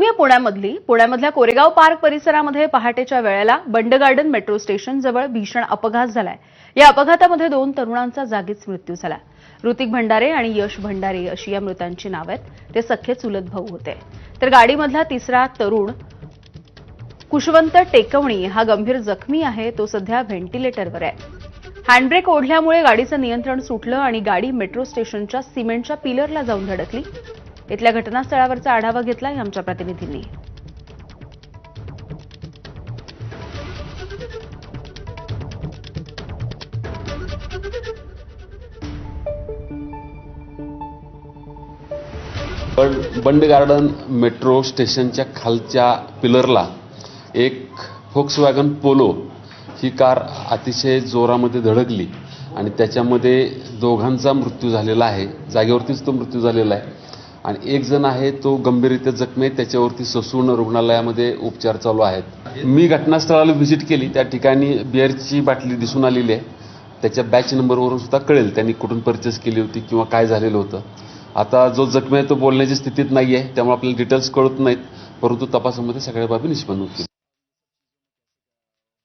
बातमी पुण्यामधली पुण्यामधल्या कोरेगाव पार्क परिसरामध्ये पहाटेच्या वेळेला बंड गार्डन मेट्रो स्टेशन जवळ भीषण अपघात झालाय. या अपघातामध्ये दोन तरुणांचा जागीच मृत्यू झाला. ऋतिक भंडारे आणि यश भंडारे अशी या मृतांची नाव आहेत. ते सख्खे चुलत भाऊ होते. तर गाडीमधला तिसरा तरुण कुशवंत टेकवणी हा गंभीर जखमी आहे. तो सध्या व्हेंटिलेटरवर आहे. हँडब्रेक ओढल्यामुळे गाडीचं नियंत्रण सुटलं आणि गाडी मेट्रो स्टेशनच्या सिमेंटच्या पिलरला जाऊन धडकली. इथल्या घटनास्थळावरचा आढावा घेतलाय आमच्या प्रतिनिधींनी. बंड बंड गार्डन मेट्रो स्टेशनच्या खालच्या पिलरला एक फोक्स वॅगन पोलो ही कार अतिशय जोरामध्ये धडकली आणि त्याच्यामध्ये दोघांचा मृत्यू झालेला आहे. जागेवरतीच तो मृत्यू झालेला आहे. आणि एक जण आहे तो गंभीररित्या जखमी आहे त्याच्यावरती ससून रुग्णालयामध्ये उपचार चालू आहेत. मी घटनास्थळाला व्हिजिट केली त्या ठिकाणी बिअरची बाटली दिसून आलेली आहे. त्याच्या बॅच नंबरवरून सुद्धा कळेल त्यांनी कुठून परचेस केली होती किंवा काय झालेलं होतं. आता जो जखमी आहे तो बोलण्याच्या स्थितीत नाही आहे त्यामुळे आपल्याला डिटेल्स कळत नाहीत परंतु तपासामध्ये सगळ्या बाबी निष्पन्न होतील.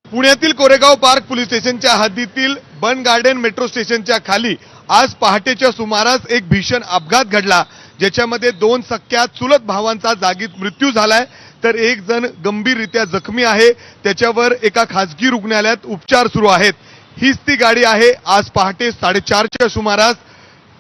पुण्यातील कोरेगाव पार्क पोलीस स्टेशनच्या हद्दीतील बन गार्डन मेट्रो स्टेशनच्या खाली आज पहाटेच्या सुमारास एक भीषण अपघात घडला. ज्याच्यामध्ये दोन सख्या चुलत भावांचा जागीत मृत्यू झालाय तर एक जण गंभीररित्या जखमी आहे. त्याच्यावर एका खासगी रुग्णालयात उपचार सुरू आहेत. हीच ती गाडी आहे. आज पहाटे साडेचारच्या सुमारास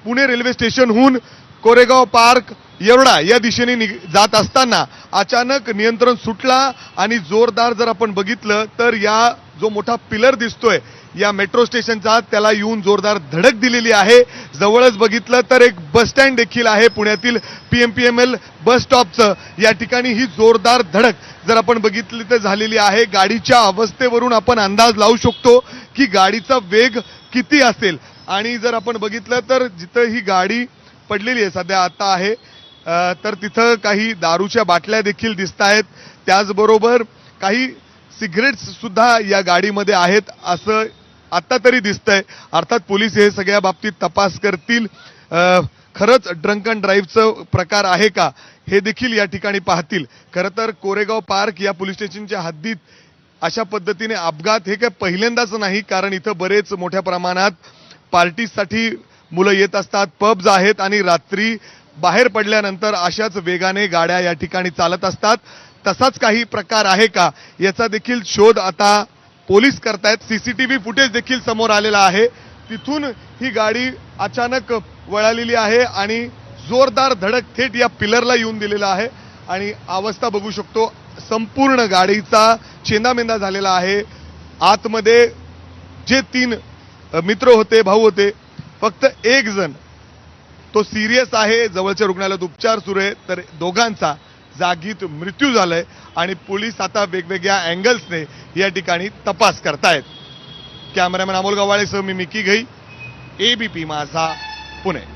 पुणे रेल्वे स्टेशनहून कोरेगाव पार्क येरडा या दिशेने जात असताना अचानक नियंत्रण सुटला आणि जोरदार जर आपण बघितलं तर या जो मोठा पिलर दिसतोय या मेट्रो स्टेशनचा त्याला येऊन जोरदार धडक दिलेली आहे. जवळच बघितलं तर एक बस स्टँड देखील आहे पुण्यातील P M P M L bus स्टॉपचं. या ठिकाणी ही जोरदार धडक जर आपण बघितली तर झालेली आहे. गाडीच्या अवस्थेवरून आपण अंदाज लावू शकतो की गाडीचा वेग किती असेल. आणि जर आपण बघितलं तर जिथं ही गाडी पडलेली आहे सध्या आता आहे तर तिथं काही दारूच्या बाटल्या देखील दिसत आहेत. त्याचबरोबर काही सिगरेट्स सुद्धा या गाडीमध्ये आहेत असं आत्ता तरी दिसतंय. अर्थात पोलीस हे सगळ्या बाबतीत तपास करतील. खरंच ड्रंक अँड ड्राईव्हचं प्रकार आहे का? हे देखील या ठिकाणी पाहतील. खरं तर कोरेगाव पार्क या पोलीस स्टेशनच्या हद्दीत अशा पद्धतीने अपघात हे काय पहिल्यांदाच नाही कारण इथं बरेच मोठ्या प्रमाणात पार्टीसाठी मुलं येत असतात पब्ज आहेत आणि रात्री बाहेर पडल्यानंतर अशाच वेगाने गाड्या या ठिकाणी चालत असतात. तसाच काही प्रकार आहे का? याचा देखील शोध आता पोलीस करतायत. सीसीटीव्ही फुटेज देखील समोर आलेला आहे. तिथून ही गाडी अचानक वळालेली आहे आणि जोरदार धडक थेट या पिलरला येऊन दिलेला आहे. आणि अवस्था बघू शकतो. संपूर्ण गाडीचा चेंदामेंदा झालेला आहे. आतमध्ये जे तीन मित्र होते भाऊ होते फक्त एक जण. तो सिरियस आहे. जवळच्या रुग्णालयात उपचार सुरू आहे. तर दोघांचा जागीत मृत्यू झालाय आणि पोलीस आता वेगवेगळ्या अँगल्सने या ठिकाणी तपास करतायत. कॅमेरामॅन अमोल गव्हाळेसह मी मिकी घई एबीपी माझा पुणे.